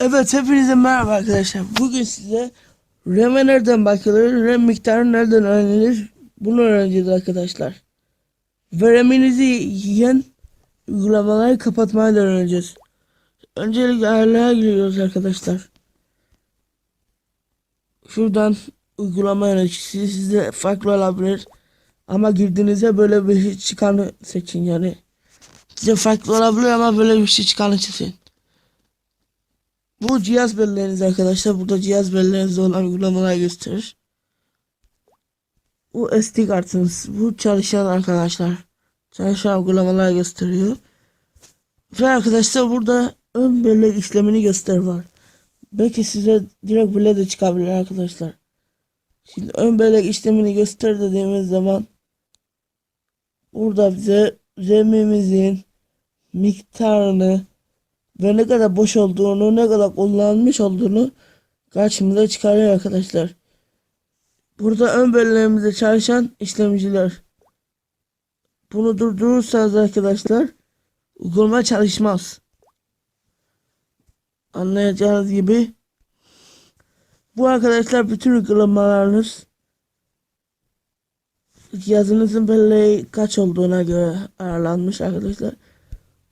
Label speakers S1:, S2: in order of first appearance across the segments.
S1: Evet hepinize merhaba arkadaşlar. Bugün size RAM'e nereden bakılır, RAM miktarı nereden öğrenilir bunu öğreneceğiz arkadaşlar. Ve RAM'inizi yiyen uygulamaları kapatmayı da öğreneceğiz. Öncelikle ayarlara giriyoruz arkadaşlar. Şuradan uygulama yöneticisi sizde farklı olabilir. Ama girdiğinizde böyle bir şey çıkanı seçin yani. Size farklı olabilir ama böyle bir şey çıkanı seçin. Bu cihaz belleğiniz arkadaşlar. Burada cihaz bellerinizde olan uygulamalar gösterir. Bu SD kartınız. Bu çalışan arkadaşlar. Çalışan uygulamalar gösteriyor. Ve arkadaşlar burada ön bellek işlemini göster var. Belki size direkt bile de çıkabilir arkadaşlar. Şimdi ön bellek işlemini göster dediğimiz zaman burada bize zemimizin miktarını ve ne kadar boş olduğunu, ne kadar kullanılmış olduğunu karşımıza çıkarıyor arkadaşlar. Burada ön bölümlerimizde çalışan işlemciler. Bunu durdurursanız arkadaşlar uygulama çalışmaz. Anlayacağınız gibi bu arkadaşlar bütün uygulamalarınız cihazınızın belleği kaç olduğuna göre ayarlanmış arkadaşlar.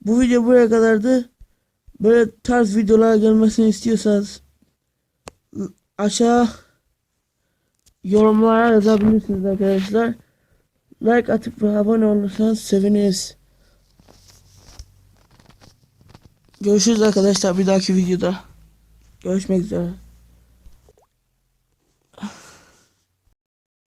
S1: Bu video buraya kadardı. Böyle tarz videolar gelmesini istiyorsanız aşağı yorumlara yazabilirsiniz arkadaşlar. Like atıp ve abone olursanız seviniriz. Görüşürüz arkadaşlar bir dahaki videoda. Görüşmek üzere.